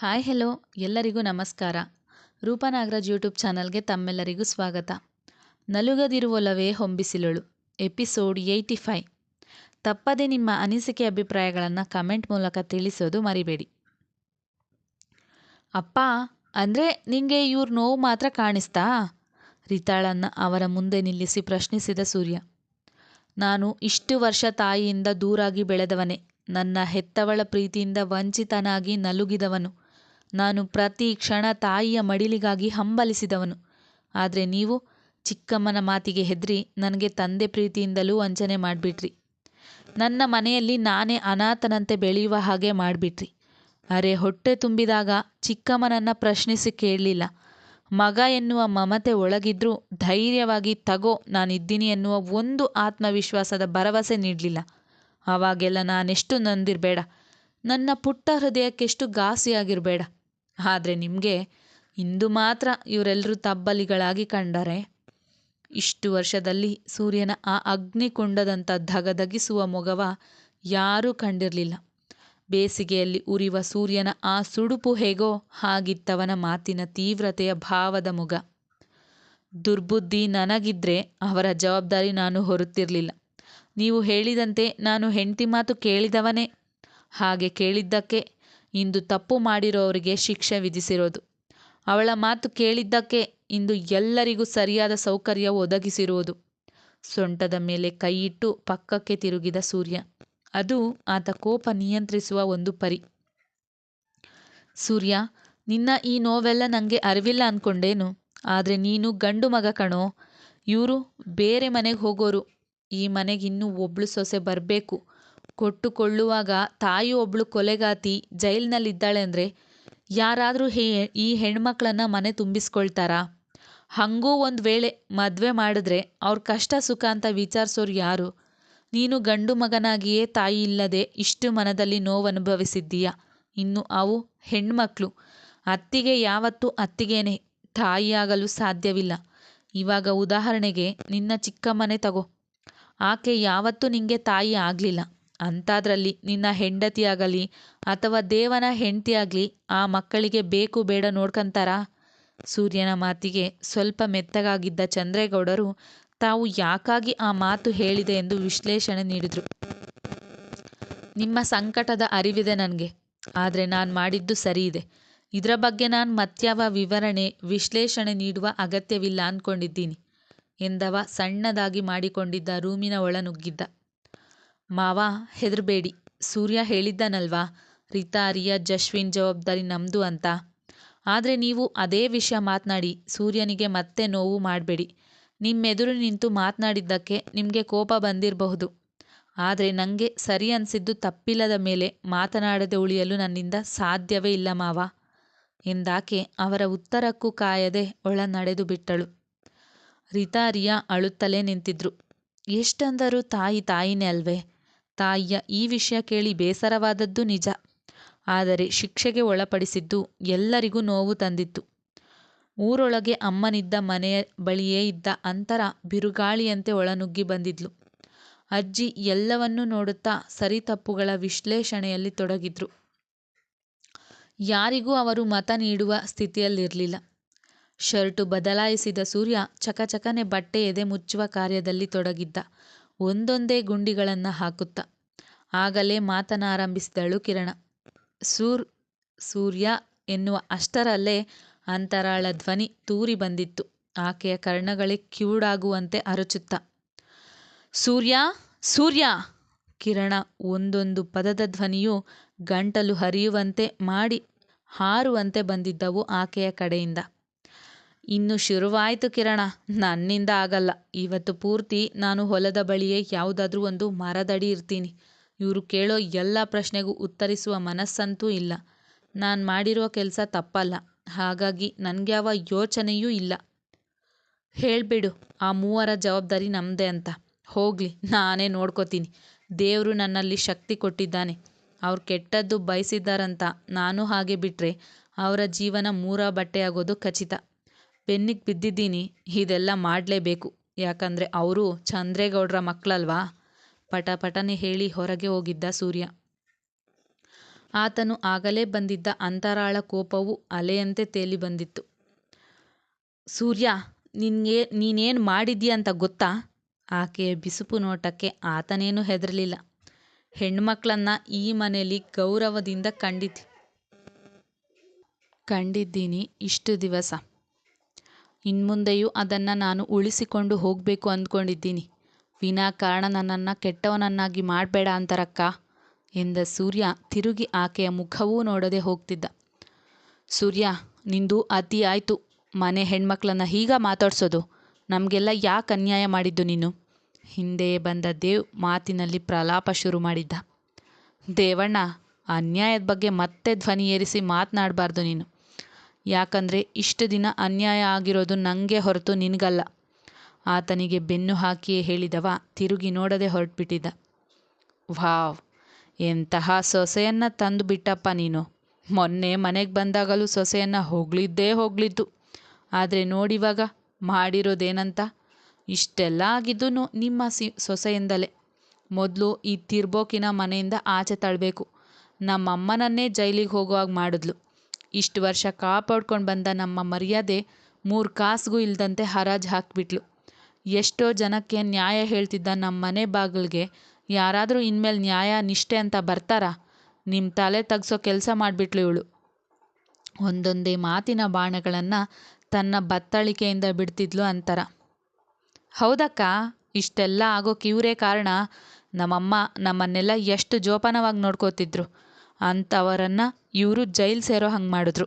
Hi, hello, ಎಲ್ಲರಿಗೂ ನಮಸ್ಕಾರ. ರೂಪನಾಗರಾಜ್ YouTube ಚಾನಲ್ಗೆ ತಮ್ಮೆಲ್ಲರಿಗೂ ಸ್ವಾಗತ. ನಲುಗದಿರುವೊಲವೇ ಹೊಂಬಿಸಿಲಳು. ಎಪಿಸೋಡ್ ಏಯ್ಟಿ ಫೈ ತಪ್ಪದೆ ನಿಮ್ಮ ಅನಿಸಿಕೆ ಅಭಿಪ್ರಾಯಗಳನ್ನು ಕಮೆಂಟ್ ಮೂಲಕ ತಿಳಿಸೋದು ಮರಿಬೇಡಿ. ಅಪ್ಪ, ಅಂದರೆ ನಿಂಗೆ ಇವ್ರ ನೋವು ಮಾತ್ರ ಕಾಣಿಸ್ತಾ? ರಿತಾಳನ್ನ ಅವರ ಮುಂದೆ ನಿಲ್ಲಿಸಿ ಪ್ರಶ್ನಿಸಿದ ಸೂರ್ಯ. ನಾನು ಇಷ್ಟು ವರ್ಷ ತಾಯಿಯಿಂದ ದೂರಾಗಿ ಬೆಳೆದವನೇ. ನನ್ನ ಹೆತ್ತವಳ ಪ್ರೀತಿಯಿಂದ ವಂಚಿತನಾಗಿ ನಲುಗಿದವನು. ನಾನು ಪ್ರತಿ ಕ್ಷಣ ತಾಯಿಯ ಮಡಿಲಿಗಾಗಿ ಹಂಬಲಿಸಿದವನು. ಆದರೆ ನೀವು ಚಿಕ್ಕಮ್ಮನ ಮಾತಿಗೆ ಹೆದರಿ ನನಗೆ ತಂದೆ ಪ್ರೀತಿಯಿಂದಲೂ ವಂಚನೆ ಮಾಡಿಬಿಟ್ರಿ. ನನ್ನ ಮನೆಯಲ್ಲಿ ನಾನೇ ಅನಾಥನಂತೆ ಬೆಳೆಯುವ ಹಾಗೆ ಮಾಡಿಬಿಟ್ರಿ. ಅರೆ, ಹೊಟ್ಟೆ ತುಂಬಿದಾಗ ಚಿಕ್ಕಮ್ಮನನ್ನು ಪ್ರಶ್ನಿಸಿ ಕೇಳಲಿಲ್ಲ. ಮಗ ಎನ್ನುವ ಮಮತೆ ಒಳಗಿದ್ರೂ ಧೈರ್ಯವಾಗಿ ತಗೋ, ನಾನಿದ್ದೀನಿ ಎನ್ನುವ ಒಂದು ಆತ್ಮವಿಶ್ವಾಸದ ಭರವಸೆ ನೀಡಲಿಲ್ಲ. ಆವಾಗೆಲ್ಲ ನಾನೆಷ್ಟು ನಂದಿರಬೇಡ. ನನ್ನ ಪುಟ್ಟ ಹೃದಯಕ್ಕೆಷ್ಟು ಘಾಸಿಯಾಗಿರಬೇಡ. ಆದರೆ ನಿಮಗೆ ಇಂದು ಮಾತ್ರ ಇವರೆಲ್ಲರೂ ತಬ್ಬಲಿಗಳಾಗಿ ಕಂಡರೆ. ಇಷ್ಟು ವರ್ಷದಲ್ಲಿ ಸೂರ್ಯನ ಆ ಅಗ್ನಿಕುಂಡದಂಥ ಧಗಧಗಿಸುವ ಮೊಗವ ಯಾರೂ ಕಂಡಿರಲಿಲ್ಲ. ಬೇಸಿಗೆಯಲ್ಲಿ ಉರಿವ ಸೂರ್ಯನ ಆ ಸುಡುಪು ಹೇಗೋ ಹಾಗಿತ್ತವನ ಮಾತಿನ ತೀವ್ರತೆಯ ಭಾವದ ಮುಗ. ದುರ್ಬುದ್ಧಿ ನನಗಿದ್ರೆ ಅವರ ಜವಾಬ್ದಾರಿ ನಾನು ಹೊರುತ್ತಿರಲಿಲ್ಲ. ನೀವು ಹೇಳಿದಂತೆ ನಾನು ಹೆಂಡತಿ ಮಾತು ಕೇಳಿದವನೇ. ಹಾಗೆ ಕೇಳಿದ್ದಕ್ಕೆ ಇಂದು ತಪ್ಪು ಮಾಡಿರೋರಿಗೆ ಶಿಕ್ಷೆ ವಿಧಿಸಿರೋದು. ಅವಳ ಮಾತು ಕೇಳಿದ್ದಕ್ಕೆ ಇಂದು ಎಲ್ಲರಿಗೂ ಸರಿಯಾದ ಸೌಕರ್ಯ ಒದಗಿಸಿರುವುದು ಸೊಂಟದ ಮೇಲೆ ಕೈಯಿಟ್ಟು ಪಕ್ಕಕ್ಕೆ ತಿರುಗಿದ ಸೂರ್ಯ. ಅದು ಆತ ಕೋಪ ನಿಯಂತ್ರಿಸುವ ಒಂದು ಪರಿ. ಸೂರ್ಯ, ನಿನ್ನ ಈ ನೋವೆಲ್ಲ ನನಗೆ ಅರಿವಿಲ್ಲ ಅನ್ಕೊಂಡೇನು. ಆದರೆ ನೀನು ಗಂಡು ಮಗ ಕಣೋ. ಇವರು ಬೇರೆ ಮನೆಗೆ ಹೋಗೋರು. ಈ ಮನೆಗೆ ಇನ್ನೂ ಒಬ್ಳು ಸೊಸೆ ಬರಬೇಕು. ಕೊಟ್ಟುಕೊಳ್ಳುವಾಗ ತಾಯಿ ಒಬ್ಳು ಕೊಲೆಗಾತಿ ಜೈಲಿನಲ್ಲಿದ್ದಾಳೆ ಅಂದರೆ ಯಾರಾದರೂ ಹೇ, ಈ ಹೆಣ್ಮಕ್ಳನ್ನು ಮನೆ ತುಂಬಿಸ್ಕೊಳ್ತಾರಾ? ಹಾಗೂ ಒಂದು ವೇಳೆ ಮದುವೆ ಮಾಡಿದ್ರೆ ಅವ್ರ ಕಷ್ಟ ಸುಖ ಅಂತ ವಿಚಾರಿಸೋರು ಯಾರು? ನೀನು ಗಂಡು ಮಗನಾಗಿಯೇ ತಾಯಿ ಇಲ್ಲದೆ ಇಷ್ಟು ಮನದಲ್ಲಿ ನೋವು ಅನುಭವಿಸಿದ್ದೀಯ ಇನ್ನು ಅವು ಹೆಣ್ಮಕ್ಳು. ಅತ್ತಿಗೆ ಯಾವತ್ತೂ ಅತ್ತಿಗೇನೆ ತಾಯಿಯಾಗಲು ಸಾಧ್ಯವಿಲ್ಲ. ಇವಾಗ ಉದಾಹರಣೆಗೆ ನಿನ್ನ ಚಿಕ್ಕಮ್ಮನೆ ತಗೋ. ಆಕೆ ಯಾವತ್ತೂ ನಿಂಗೆ ತಾಯಿ ಆಗಲಿಲ್ಲ. ಅಂಥದ್ರಲ್ಲಿ ನಿನ್ನ ಹೆಂಡತಿಯಾಗಲಿ ಅಥವಾ ದೇವನ ಹೆಂಡತಿಯಾಗಲಿ ಆ ಮಕ್ಕಳಿಗೆ ಬೇಕು ಬೇಡ ನೋಡ್ಕಂತಾರಾ? ಸೂರ್ಯನ ಮಾತಿಗೆ ಸ್ವಲ್ಪ ಮೆತ್ತಗಾಗಿದ್ದ ಚಂದ್ರೇಗೌಡರು ತಾವು ಯಾಕಾಗಿ ಆ ಮಾತು ಹೇಳಿದೆ ಎಂದು ವಿಶ್ಲೇಷಣೆ ನೀಡಿದರು. ನಿಮ್ಮ ಸಂಕಟದ ಅರಿವಿದೆ ನನಗೆ, ಆದರೆ ನಾನು ಮಾಡಿದ್ದು ಸರಿ ಇದೆ ಇದರ ಬಗ್ಗೆ ನಾನು ಮತ್ಯಾವ ವಿವರಣೆ, ವಿಶ್ಲೇಷಣೆ ನೀಡುವ ಅಗತ್ಯವಿಲ್ಲ ಅಂದ್ಕೊಂಡಿದ್ದೀನಿ ಎಂದವ ಸಣ್ಣದಾಗಿ ಮಾಡಿಕೊಂಡಿದ್ದ ರೂಮಿನ ಒಳ ನುಗ್ಗಿದ್ದ ಮಾವ, ಹೆದರಬೇಡಿ. ಸೂರ್ಯ ಹೇಳಿದ್ದನಲ್ವಾ? ರೀತಾ, ರಿಯಾ ಜಶ್ವಿನ್ ಜವಾಬ್ದಾರಿ ನಮ್ಮದು ಅಂತ. ಆದರೆ ನೀವು ಅದೇ ವಿಷಯ ಮಾತನಾಡಿ. ಸೂರ್ಯನಿಗೆ ಮತ್ತೆ ನೋವು ಮಾಡಬೇಡಿ. ನಿಮ್ಮೆದುರು ನಿಂತು ಮಾತನಾಡಿದ್ದಕ್ಕೆ ನಿಮಗೆ ಕೋಪ ಬಂದಿರಬಹುದು. ಆದರೆ ನನಗೆ ಸರಿ ಅನಿಸಿದ್ದು ತಪ್ಪಿಲ್ಲದ ಮೇಲೆ ಮಾತನಾಡದೆ ಉಳಿಯಲು ನನ್ನಿಂದ ಸಾಧ್ಯವೇ ಇಲ್ಲ ಮಾವ. ಎಂದಾಕೆ ಅವರ ಉತ್ತರಕ್ಕೂ ಕಾಯದೆ ಒಳ ನಡೆದು ಬಿಟ್ಟಳು. ರಿತಾ, ರಿಯಾ ಅಳುತ್ತಲೇ ನಿಂತಿದ್ರು. ಎಷ್ಟಂದರೂ ತಾಯಿ ತಾಯಿನೇ ಅಲ್ವೇ? ತಾಯಿಯ ಈ ವಿಷಯ ಕೇಳಿ ಬೇಸರವಾದದ್ದು ನಿಜ. ಆದರೆ ಶಿಕ್ಷೆಗೆ ಒಳಪಡಿಸಿದ್ದು ಎಲ್ಲರಿಗೂ ನೋವು ತಂದಿತ್ತು. ಊರೊಳಗೆ ಅಮ್ಮನಿದ್ದ ಮನೆಯ ಬಳಿಯೇ ಇದ್ದ ಅಂತರ ಬಿರುಗಾಳಿಯಂತೆ ಒಳನುಗ್ಗಿ ಬಂದಿದ್ಲು. ಅಜ್ಜಿ ಎಲ್ಲವನ್ನೂ ನೋಡುತ್ತಾ ಸರಿ ತಪ್ಪುಗಳ ವಿಶ್ಲೇಷಣೆಯಲ್ಲಿ ತೊಡಗಿದ್ರು. ಯಾರಿಗೂ ಅವರು ಮತ ನೀಡುವ ಸ್ಥಿತಿಯಲ್ಲಿರಲಿಲ್ಲ. ಶರ್ಟು ಬದಲಾಯಿಸಿದ ಸೂರ್ಯ ಚಕಚಕನೆ ಬಟ್ಟೆ ಎದೆ ಮುಚ್ಚುವ ಕಾರ್ಯದಲ್ಲಿ ತೊಡಗಿದ್ದ. ಒಂದೊಂದೇ ಗುಂಡಿಗಳನ್ನು ಹಾಕುತ್ತ. ಆಗಲೇ ಮಾತನಾರಂಭಿಸಿದಳು ಕಿರಣ. ಸೂರ್, ಸೂರ್ಯ ಎನ್ನುವ ಅಷ್ಟರಲ್ಲೇ ಅಂತರಾಳ ಧ್ವನಿ ತೂರಿ ಬಂದಿತ್ತು. ಆಕೆಯ ಕರ್ಣಗಳೇ ಕಿವುಡಾಗುವಂತೆ ಅರಚುತ್ತ. ಸೂರ್ಯ ಸೂರ್ಯ! ಕಿರಣ ಒಂದೊಂದು ಪದದ ಧ್ವನಿಯು ಗಂಟಲು ಹರಿಯುವಂತೆ ಮಾಡಿ ಹಾರುವಂತೆ ಬಂದಿದ್ದವು ಆಕೆಯ ಕಡೆಯಿಂದ. ಇನ್ನು ಶುರುವಾಯಿತು ಕಿರಣ. ನನ್ನಿಂದ ಆಗಲ್ಲ. ಇವತ್ತು ಪೂರ್ತಿ ನಾನು ಹೊಲದ ಬಳಿಯೇ ಯಾವುದಾದ್ರೂ ಒಂದು ಮರದಡಿ ಇರ್ತೀನಿ. ಇವರು ಕೇಳೋ ಎಲ್ಲ ಪ್ರಶ್ನೆಗೂ ಉತ್ತರಿಸುವ ಮನಸ್ಸಂತೂ ಇಲ್ಲ. ನಾನು ಮಾಡಿರುವ ಕೆಲಸ ತಪ್ಪಲ್ಲ. ಹಾಗಾಗಿ ನನಗ್ಯಾವ ಯೋಚನೆಯೂ ಇಲ್ಲ. ಹೇಳಿಬಿಡು, ಆ ಮೂವರ ಜವಾಬ್ದಾರಿ ನಮ್ಮದೇ ಅಂತ. ಹೋಗಲಿ, ನಾನೇ ನೋಡ್ಕೋತೀನಿ. ದೇವರು ನನ್ನಲ್ಲಿ ಶಕ್ತಿ ಕೊಟ್ಟಿದ್ದಾನೆ. ಅವ್ರು ಕೆಟ್ಟದ್ದು ಬಯಸಿದ್ದಾರಂತ. ನಾನು ಹಾಗೆ ಬಿಟ್ಟರೆ ಅವರ ಜೀವನ ಮೂರ ಬಟ್ಟೆಯಾಗೋದು ಖಚಿತ. ಬೆನ್ನಿಗೆ ಬಿದ್ದಿದ್ದೀನಿ ಇದೆಲ್ಲ ಮಾಡಲೇಬೇಕು ಯಾಕಂದರೆ ಅವರು ಚಂದ್ರೇಗೌಡರ ಮಕ್ಕಳಲ್ವಾ ಪಟ ಪಟನೆ ಹೇಳಿ ಹೊರಗೆ ಹೋಗಿದ್ದ ಸೂರ್ಯ ಆತನು ಆಗಲೇ ಬಂದಿದ್ದ ಅಂತರಾಳ ಕೋಪವು ಅಲೆಯಂತೆ ತೇಲಿ ಬಂದಿತ್ತು. ಸೂರ್ಯ, ನಿನ್ಗೆ, ನೀನೇನು ಮಾಡಿದ್ಯಾ ಅಂತ ಗೊತ್ತಾ? ಆಕೆಯ ಬಿಸುಪು ನೋಟಕ್ಕೆ ಆತನೇನೂ ಹೆದರಲಿಲ್ಲ. ಹೆಣ್ಮಕ್ಳನ್ನ ಈ ಮನೇಲಿ ಗೌರವದಿಂದ ಕಂಡಿದ್ದಿ ಕಂಡಿದ್ದೀನಿ ಇಷ್ಟು ದಿವಸ. ಇನ್ಮುಂದೆಯೂ ಅದನ್ನು ನಾನು ಉಳಿಸಿಕೊಂಡು ಹೋಗಬೇಕು ಅಂದ್ಕೊಂಡಿದ್ದೀನಿ. ವಿನಾಕಾರಣ ನನ್ನನ್ನು ಕೆಟ್ಟವನನ್ನಾಗಿ ಮಾಡಬೇಡ ಅಂತಾರಕ್ಕ ಎಂದ ಸೂರ್ಯ ತಿರುಗಿ ಆಕೆಯ ಮುಖವೂ ನೋಡದೆ ಹೋಗ್ತಿದ್ದ. ಸೂರ್ಯ, ನಿಂದು ಅತಿ ಆಯಿತು ಮನೆ ಹೆಣ್ಮಕ್ಳನ್ನು ಹೀಗ ಮಾತಾಡ್ಸೋದು? ನಮಗೆಲ್ಲ ಯಾಕೆ ಅನ್ಯಾಯ ಮಾಡಿದ್ದು ನೀನು? ಹಿಂದೆಯೇ ಬಂದ ದೇವ್ ಮಾತಿನಲ್ಲಿ ಪ್ರಲಾಪ ಶುರು ಮಾಡಿದ್ದ. ದೇವಣ್ಣ, ಅನ್ಯಾಯದ ಬಗ್ಗೆ ಮತ್ತೆ ಧ್ವನಿ ಏರಿಸಿ ಮಾತನಾಡಬಾರ್ದು ನೀನು. ಯಾಕಂದ್ರೆ ಇಷ್ಟು ದಿನ ಅನ್ಯಾಯ ಆಗಿರೋದು ನಂಗೆ ಹೊರತು ನಿನಗಲ್ಲ ಆತನಿಗೆ ಬೆನ್ನು ಹಾಕಿಯೇ ಹೇಳಿದವ ತಿರುಗಿ ನೋಡದೆ ಹೊರಟ್ಬಿಟ್ಟಿದ್ದ. ವಾವ್, ಎಂತಹ ಸೊಸೆಯನ್ನು ತಂದು ಬಿಟ್ಟಪ್ಪ ನೀನು. ಮೊನ್ನೆ ಮನೆಗೆ ಬಂದಾಗಲೂ ಸೊಸೆಯನ್ನು ಹೊಗಳಿದ್ದೇ ಹೊಗಳಿದ್ದು. ಆದರೆ ನೋಡಿವಾಗ ಮಾಡಿರೋದೇನಂತ? ಇಷ್ಟೆಲ್ಲ ಆಗಿದ್ದು ನಿಮ್ಮ ಸಿ, ಸೊಸೆಯಿಂದಲೇ. ಮೊದಲು ಈ ತಿರ್ಬೋಕಿನ ಮನೆಯಿಂದ ಆಚೆ ತಳ್ಬೇಕು. ನಮ್ಮಮ್ಮನನ್ನೇ ಜೈಲಿಗೆ ಹೋಗುವಾಗ ಮಾಡಿದ್ಲು. ಇಷ್ಟ್ ವರ್ಷ ಕಾಪಾಡ್ಕೊಂಡು ಬಂದ ನಮ್ಮ ಮರ್ಯಾದೆ ಮೂರು ಕಾಸಿಗೂ ಇಲ್ದಂತೆ ಹರಾಜ್ ಹಾಕಿಬಿಟ್ಲು ಎಷ್ಟೋ ಜನಕ್ಕೆ ನ್ಯಾಯ ಹೇಳ್ತಿದ್ದ ನಮ್ಮ ಮನೆ ಬಾಗಿಲ್ಗೆ, ಯಾರಾದರೂ ಇನ್ಮೇಲೆ ನ್ಯಾಯ, ನಿಷ್ಠೆ ಅಂತ ಬರ್ತಾರಾ? ನಿಮ್ಮ ತಲೆ ತಗ್ಸೋ ಕೆಲಸ ಮಾಡಿಬಿಟ್ಲು ಇವಳು ಒಂದೊಂದೇ ಮಾತಿನ ಬಾಣಗಳನ್ನು ತನ್ನ ಬತ್ತಳಿಕೆಯಿಂದ ಬಿಡ್ತಿದ್ಲು ಅಂತಾರ ಹೌದಕ್ಕ, ಇಷ್ಟೆಲ್ಲ ಆಗೋಕ್ಕೆ ಇವರೇ ಕಾರಣ. ನಮ್ಮಮ್ಮ ನಮ್ಮನ್ನೆಲ್ಲ ಎಷ್ಟು ಜೋಪಾನವಾಗಿ ನೋಡ್ಕೊತಿದ್ರು. ಅಂಥವರನ್ನ ಇವರು ಜೈಲು ಸೇರೋ ಹಂಗೆ ಮಾಡಿದ್ರು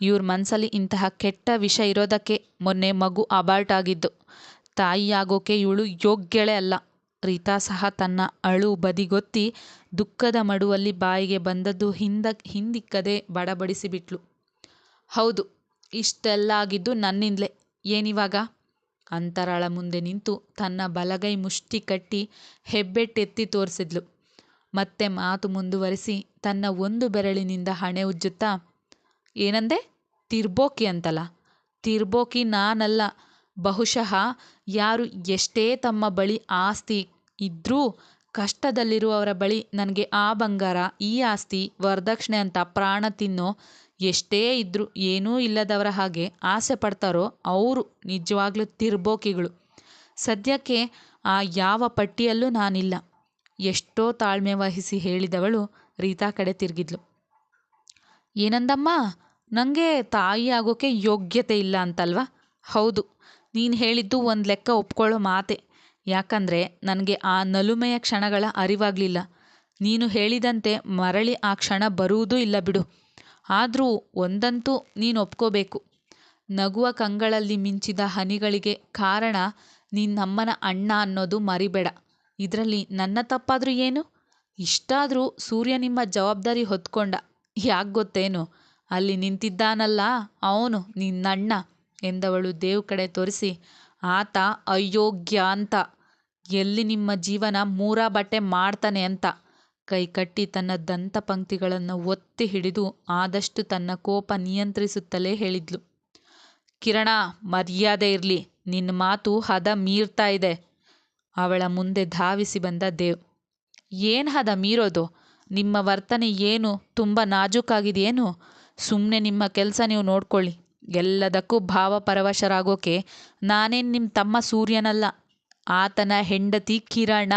ಇವ್ರ ಮನಸ್ಸಲ್ಲಿ ಇಂತಹ ಕೆಟ್ಟ ವಿಷ ಇರೋದಕ್ಕೆ ಮೊನ್ನೆ ಮಗು ಅಬಾರ್ಟ್ ಆಗಿದ್ದು. ತಾಯಿಯಾಗೋಕೆ ಇವಳು ಯೋಗ್ಯಳೇ ಅಲ್ಲ. ರೀತಾ ಸಹ ತನ್ನ ಅಳು ಬದಿಗೊತ್ತಿ ದುಃಖದ ಮಡುವಲ್ಲಿ ಬಾಯಿಗೆ ಬಂದದ್ದು ಹಿಂದ, ಹಿಂದಿಕ್ಕದೆ ಬಡಬಡಿಸಿಬಿಟ್ಲು. ಹೌದು, ಇಷ್ಟೆಲ್ಲ ಆಗಿದ್ದು ನನ್ನಿಂದಲೇ ಏನಿವಾಗ? ಅಂತರಾಳ ಮುಂದೆ ನಿಂತು ತನ್ನ ಬಲಗೈ ಮುಷ್ಟಿ ಕಟ್ಟಿ ಹೆಬ್ಬೆಟ್ಟೆತ್ತಿ ತೋರ್ಸಿದ್ಲು. ಮತ್ತೆ ಮಾತು ಮುಂದುವರಿಸಿ ತನ್ನ ಒಂದು ಬೆರಳಿನಿಂದ ಹಣೆ ಉಜ್ಜುತ್ತಾ, ಏನಂದೆ? ತಿರ್ಬೋಕಿ ಅಂತಲ. ತಿರ್ಬೋಕಿ ನಾನಲ್ಲ. ಬಹುಶಃ ಯಾರು ಎಷ್ಟೇ ತಮ್ಮ ಬಳಿ ಆಸ್ತಿ ಇದ್ದರೂ ಕಷ್ಟದಲ್ಲಿರುವವರ ಬಳಿ ನನಗೆ ಆ ಬಂಗಾರ, ಈ ಆಸ್ತಿ, ವರದಕ್ಷಿಣೆ ಅಂತ ಪ್ರಾಣ ತಿನ್ನೋ ಎಷ್ಟೇ ಇದ್ದರೂ ಏನೂ ಇಲ್ಲದವರ ಹಾಗೆ ಆಸೆ ಪಡ್ತಾರೋ ಅವರು ನಿಜವಾಗ್ಲೂ ತಿರ್ಬೋಕಿಗಳು. ಸದ್ಯಕ್ಕೆ ಆ ಯಾವ ಪಟ್ಟಿಯಲ್ಲೂ ನಾನಿಲ್ಲ. ಎಷ್ಟೋ ತಾಳ್ಮೆ ವಹಿಸಿ ಹೇಳಿದವಳು ರೀತಾ ಕಡೆ ತಿರುಗಿದ್ಲು. ಏನಂದಮ್ಮ ನನಗೆ ತಾಯಿ ಆಗೋಕೆ ಯೋಗ್ಯತೆ ಇಲ್ಲ ಅಂತಲ್ವಾ? ಹೌದು. ನೀನು ಹೇಳಿದ್ದು ಒಂದು ಲೆಕ್ಕ ಒಪ್ಕೊಳ್ಳೋ ಮಾತೆ ಯಾಕಂದರೆ ನನಗೆ ಆ ನಲುಮೆಯ ಕ್ಷಣಗಳ ಅರಿವಾಗಲಿಲ್ಲ ನೀನು ಹೇಳಿದಂತೆ ಮರಳಿ ಆ ಕ್ಷಣ ಬರುವುದೂ ಇಲ್ಲ ಬಿಡು. ಆದರೂ ಒಂದಂತೂ ನೀನು ಒಪ್ಕೋಬೇಕು. ನಗುವ ಕಂಗಳಲ್ಲಿ ಮಿಂಚಿದ ಹನಿಗಳಿಗೆ ಕಾರಣ ನಿನ್ನಮ್ಮನ ಅಣ್ಣ ಅನ್ನೋದು ಮರೀಬೇಡ. ಇದ್ರಲ್ಲಿ ನನ್ನ ತಪ್ಪಾದರೂ ಏನು? ಇಷ್ಟಾದರೂ ಸೂರ್ಯ ನಿಮ್ಮ ಜವಾಬ್ದಾರಿ ಹೊತ್ಕೊಂಡ. ಯಾಕೆ ಗೊತ್ತೇನು? ಅಲ್ಲಿ ನಿಂತಿದ್ದಾನಲ್ಲ ಅವನು ನಿನ್ನಣ್ಣ ಎಂದವಳು ದೇವ್ ಕಡೆ ತೋರಿಸಿ, ಆತ ಅಯೋಗ್ಯ ಅಂತ. ಎಲ್ಲಿ ನಿಮ್ಮ ಜೀವನ ಮೂರ ಬಟ್ಟೆ ಮಾಡ್ತಾನೆ ಅಂತ. ಕೈಕಟ್ಟಿ ತನ್ನ ದಂತಪಂಕ್ತಿಗಳನ್ನ ಒತ್ತಿ ಹಿಡಿದು ಆದಷ್ಟು ತನ್ನ ಕೋಪ ನಿಯಂತ್ರಿಸುತ್ತಲೇ ಹೇಳಿದ್ಲು. ಕಿರಣ ಮರ್ಯಾದೆ ಇರಲಿ ನಿನ್ನ ಮಾತು ಹದ ಮೀರ್ತಾ ಇದೆ. ಅವಳ ಮುಂದೆ ಧಾವಿಸಿ ಬಂದ ದೇವ್. ಏನು ಹದ ಮೀರೋದು? ನಿಮ್ಮ ವರ್ತನೆ ಏನು ತುಂಬ ನಾಜೂಕಾಗಿದೆಯೇನು? ಸುಮ್ಮನೆ ನಿಮ್ಮ ಕೆಲಸ ನೀವು ನೋಡ್ಕೊಳ್ಳಿ. ಎಲ್ಲದಕ್ಕೂ ಭಾವಪರವಶರಾಗೋಕೆ ನಾನೇನು ನಿಮ್ಮ ತಮ್ಮ ಸೂರ್ಯನಲ್ಲ. ಆತನ ಹೆಂಡತಿ ಕಿರಣ.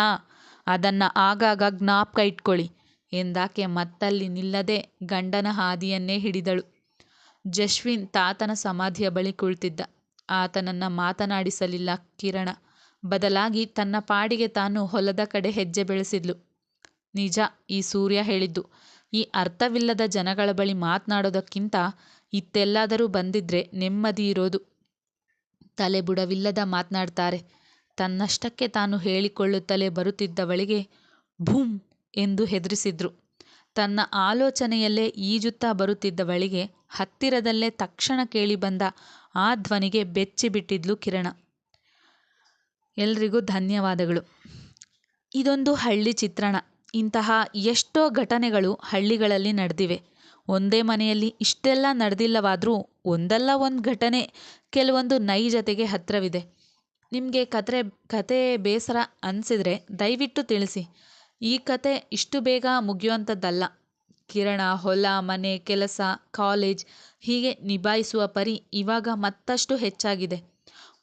ಅದನ್ನ ಆಗಾಗ ಜ್ಞಾಪಕ ಇಟ್ಕೊಳ್ಳಿ ಎಂದಾಕೆ ಮತ್ತಲ್ಲಿ ನಿಲ್ಲದೆ ಗಂಡನ ಹಾದಿಯನ್ನೇ ಹಿಡಿದಳು. ಜಶ್ವಿನ್ ತಾತನ ಸಮಾಧಿಯ ಬಳಿ ಕುಳಿತಿದ್ದ. ಆತನನ್ನು ಮಾತನಾಡಿಸಲಿಲ್ಲ ಕಿರಣ. ಬದಲಾಗಿ ತನ್ನ ಪಾಡಿಗೆ ತಾನು ಹೊಲದ ಕಡೆ ಹೆಜ್ಜೆ ಬೆಳೆಸಿದ್ಲು. ನಿಜ, ಈ ಸೂರ್ಯ ಹೇಳಿದ್ದು. ಈ ಅರ್ಥವಿಲ್ಲದ ಜನಗಳ ಬಳಿ ಮಾತ್ನಾಡೋದಕ್ಕಿಂತ ಇತ್ತೆಲ್ಲಾದರೂ ಬಂದಿದ್ರೆ ನೆಮ್ಮದಿ ಇರೋದು. ತಲೆಬುಡವಿಲ್ಲದ ಮಾತ್ನಾಡ್ತಾರೆ. ತನ್ನಷ್ಟಕ್ಕೆ ತಾನು ಹೇಳಿಕೊಳ್ಳುತ್ತಲೇ ಬರುತ್ತಿದ್ದವಳಿಗೆ ಭೂಮ್ ಎಂದು ಹೆದರಿಸಿದ್ರು ತನ್ನ ಆಲೋಚನೆಯಲ್ಲೇ ಈಜುತ್ತಾ ಬರುತ್ತಿದ್ದವಳಿಗೆ ಹತ್ತಿರದಲ್ಲೇ ತಕ್ಷಣ ಕೇಳಿಬಂದ ಆ ಧ್ವನಿಗೆ ಬೆಚ್ಚಿಬಿಟ್ಟಿದ್ಲು ಕಿರಣ. ಎಲ್ರಿಗೂ ಧನ್ಯವಾದಗಳು. ಇದೊಂದು ಹಳ್ಳಿ ಚಿತ್ರಣ. ಇಂತಹ ಎಷ್ಟೋ ಘಟನೆಗಳು ಹಳ್ಳಿಗಳಲ್ಲಿ ನಡೆದಿವೆ ಒಂದೇ ಮನೆಯಲ್ಲಿ ಇಷ್ಟೆಲ್ಲ ನಡೆದಿಲ್ಲವಾದರೂ ಒಂದಲ್ಲ ಒಂದು ಘಟನೆ ಕೆಲವೊಂದು ನೈಜತೆಗೆ ಹತ್ರವಿದೆ. ನಿಮಗೆ ಕತೆ ಬೇಸರ ಅನ್ಸಿದ್ರೆ ದಯವಿಟ್ಟು ತಿಳಿಸಿ. ಈ ಕತೆ ಇಷ್ಟು ಬೇಗ ಮುಗಿಯುವಂಥದ್ದಲ್ಲ ಕಿರಣ, ಹೊಲ, ಮನೆ, ಕೆಲಸ, ಕಾಲೇಜ್ ಹೀಗೆ ನಿಭಾಯಿಸುವ ಪರಿ ಇವಾಗ ಮತ್ತಷ್ಟು ಹೆಚ್ಚಾಗಿದೆ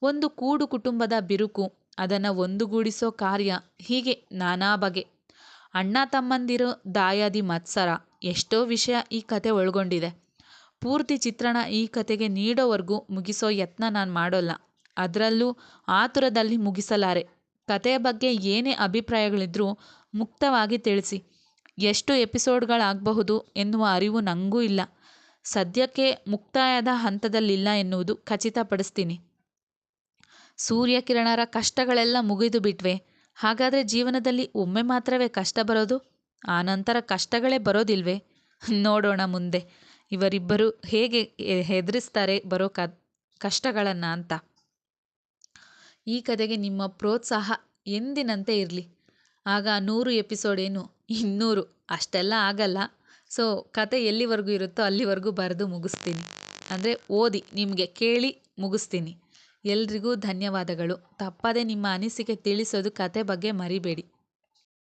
ಒಂದು ಕೂಡು ಕುಟುಂಬದ ಬಿರುಕು ಅದನ್ನು ಒಂದುಗೂಡಿಸೋ ಕಾರ್ಯ ಹೀಗೆ ನಾನಾ ಬಗೆ. ಅಣ್ಣ ತಮ್ಮಂದಿರು ದಾಯಾದಿ ಮತ್ಸರ ಎಷ್ಟೋ ವಿಷಯ ಈ ಕತೆ ಒಳಗೊಂಡಿದೆ. ಪೂರ್ತಿ ಚಿತ್ರಣ ಈ ಕತೆಗೆ ನೀಡೋವರೆಗೂ ಮುಗಿಸೋ ಯತ್ನ ನಾನು ಮಾಡೋಲ್ಲ. ಅದರಲ್ಲೂ ಆತುರದಲ್ಲಿ ಮುಗಿಸಲಾರೆ. ಕತೆಯ ಬಗ್ಗೆ ಏನೇ ಅಭಿಪ್ರಾಯಗಳಿದ್ರೂ ಮುಕ್ತವಾಗಿ ತಿಳಿಸಿ. ಎಷ್ಟು ಎಪಿಸೋಡ್ಗಳಾಗಬಹುದು ಎನ್ನುವ ಅರಿವು ನನಗೂ ಇಲ್ಲ. ಸದ್ಯಕ್ಕೆ ಮುಕ್ತಾಯದ ಹಂತದಲ್ಲಿಲ್ಲ ಎನ್ನುವುದು ಖಚಿತಪಡಿಸ್ತೀನಿ. ಸೂರ್ಯಕಿರಣರ ಕಷ್ಟಗಳೆಲ್ಲ ಮುಗಿದು ಬಿಟ್ವೆ. ಹಾಗಾದರೆ ಜೀವನದಲ್ಲಿ ಒಮ್ಮೆ ಮಾತ್ರವೇ ಕಷ್ಟ ಬರೋದು? ಆ ನಂತರ ಕಷ್ಟಗಳೇ ಬರೋದಿಲ್ವೇ? ನೋಡೋಣ ಮುಂದೆ. ಇವರಿಬ್ಬರು ಹೇಗೆ ಹೆದರಿಸ್ತಾರೆ ಬರೋ ಕ, ಕಷ್ಟಗಳನ್ನು ಅಂತ. ಈ ಕತೆಗೆ ನಿಮ್ಮ ಪ್ರೋತ್ಸಾಹ ಎಂದಿನಂತೆ ಇರಲಿ. ಆಗ ನೂರು ಎಪಿಸೋಡ್ ಏನು? ಇನ್ನೂರು. ಅಷ್ಟೆಲ್ಲ ಆಗಲ್ಲ. ಸೊ, ಕತೆ ಎಲ್ಲಿವರೆಗೂ ಇರುತ್ತೋ ಅಲ್ಲಿವರೆಗೂ ಬರೆದು ಮುಗಿಸ್ತೀನಿ. ಅಂದರೆ ಓದಿ, ನಿಮಗೆ ಕೇಳಿ ಮುಗಿಸ್ತೀನಿ. ಎಲ್ರಿಗೂ ಧನ್ಯವಾದಗಳು. ತಪ್ಪದೆ ನಿಮ್ಮ ಅನಿಸಿಕೆ ತಿಳಿಸೋದು ಕತೆ ಬಗ್ಗೆ ಮರಿಬೇಡಿ.